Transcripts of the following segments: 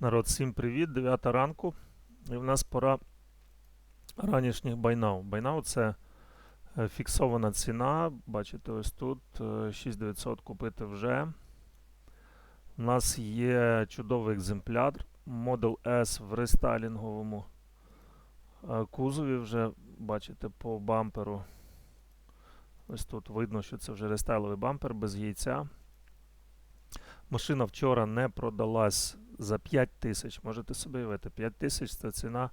Народ, всім привіт! 9 ранку. І в нас пора ранішніх байнау. Байнау це е, фіксована ціна. Бачите, ось тут е, 6900 купити вже. У нас є чудовий екземпляр. Model S в рестайлінговому е, кузові вже, бачите, по бамперу. Ось тут видно, що це вже рестайловий бампер без яйця. Машина вчора не продалась за 5 тисяч. Можете собі уявити, 5 тисяч це ціна,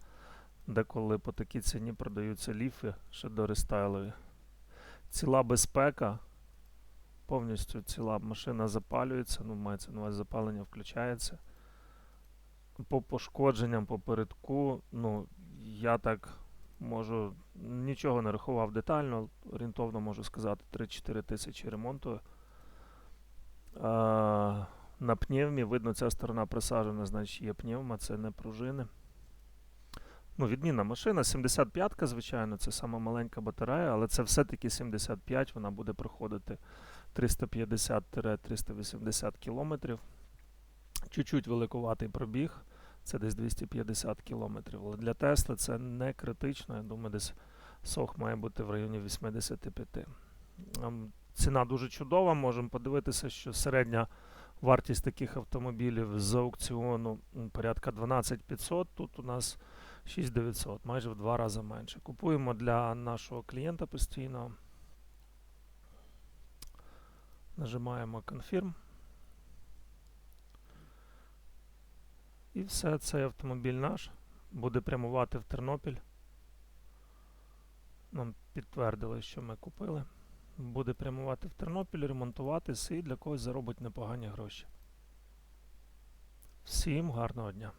деколи по такій ціні продаються ліфи ще до рестайлові. Ціла безпека. Повністю ціла машина запалюється, ну, мається на запалення включається. По пошкодженням, по передку, ну, я так можу, нічого не рахував детально, орієнтовно можу сказати 3-4 тисячі ремонту. На пневмі, видно, ця сторона присаджена, значить є пневма, це не пружини. Ну, відмінна машина, 75-ка, звичайно, це сама маленька батарея, але це все-таки 75, вона буде проходити 350-380 кілометрів. Чуть-чуть великуватий пробіг, це десь 250 кілометрів. Але для Тесла це не критично, я думаю, десь сох має бути в районі 85. Ам, Ціна дуже чудова, можемо подивитися, що середня вартість таких автомобілів з аукціону порядка 12500, тут у нас 6900, майже в два рази менше. Купуємо для нашого клієнта постійно. Нажимаємо Confirm. І все, цей автомобіль наш буде прямувати в Тернопіль. Нам підтвердили, що ми купили буде прямувати в Тернопіль, ремонтуватись і для когось заробить непогані гроші. Всім гарного дня!